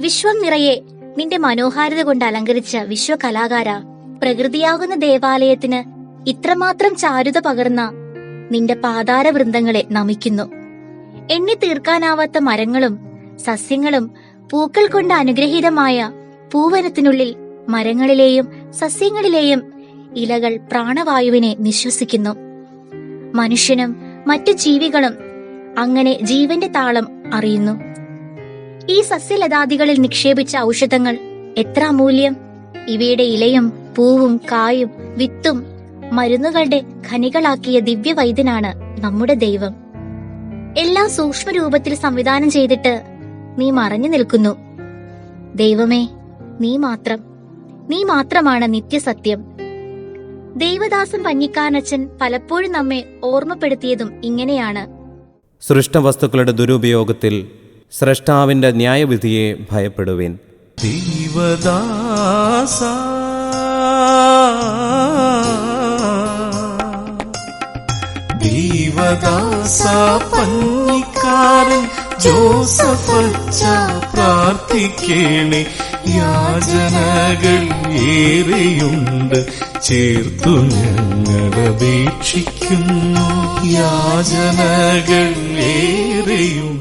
വിശ്വം നിറയെ നിന്റെ മനോഹാരിത കൊണ്ട് അലങ്കരിച്ച വിശ്വകലാകാര പ്രകൃതിയാകുന്ന ദേവാലയത്തിന് ഇത്രമാത്രം ചാരുത പകർന്ന നിന്റെ പാതാര വൃന്ദങ്ങളെ നമിക്കുന്നു. എണ്ണി തീർക്കാനാവാത്ത മരങ്ങളും സസ്യങ്ങളും പൂക്കൾ കൊണ്ട് അനുഗ്രഹീതമായ പൂവനത്തിനുള്ളിൽ മരങ്ങളിലെയും സസ്യങ്ങളിലെയും ഇലകൾ പ്രാണവായുവിനെ നിശ്വസിക്കുന്നു. മനുഷ്യനും മറ്റു ജീവികളും അങ്ങനെ ജീവന്റെ താളം അറിയുന്നു. ഈ സസ്യലതാദികളിൽ നിക്ഷേപിച്ച ഔഷധങ്ങൾ എത്ര മൂല്യം ഇവയുടെ ഇലയും പൂവും കായും വിത്തും മരുന്നുകളുടെ ഖനികളാക്കിയ ദിവ്യവൈദ്യനാണ് നമ്മുടെ ദൈവം. എല്ലാം സൂക്ഷ്മരൂപത്തിൽ സംവിധാനം ചെയ്തിട്ട് നീ മറഞ്ഞു നിൽക്കുന്നു. ദൈവമേ നീ മാത്രം. നീ മാത്രമാണ് നിത്യസത്യം. ദൈവദാസൻ പഞ്ഞിക്കാനച്ചൻ പലപ്പോഴും നമ്മെ ഓർമ്മപ്പെടുത്തിയതും ഇങ്ങനെയാണ്. സൃഷ്ടവസ്തുക്കളുടെ ദുരുപയോഗത്തിൽ സ്രഷ്ടാവിന്റെ ന്യായവിധിയെ ഭയപ്പെടുവിൻ. ദൈവദാസ. ദൈവദാസ പന്നിക്കാരൻ ജോസഫച്ച പ്രാർത്ഥിക്കേണേ. യാചനകൾ ഏറെയുണ്ട്. ചേർത്തു ഞങ്ങളപേക്ഷിക്കുന്നു യാചനകൾ ഏറെയുണ്ട്.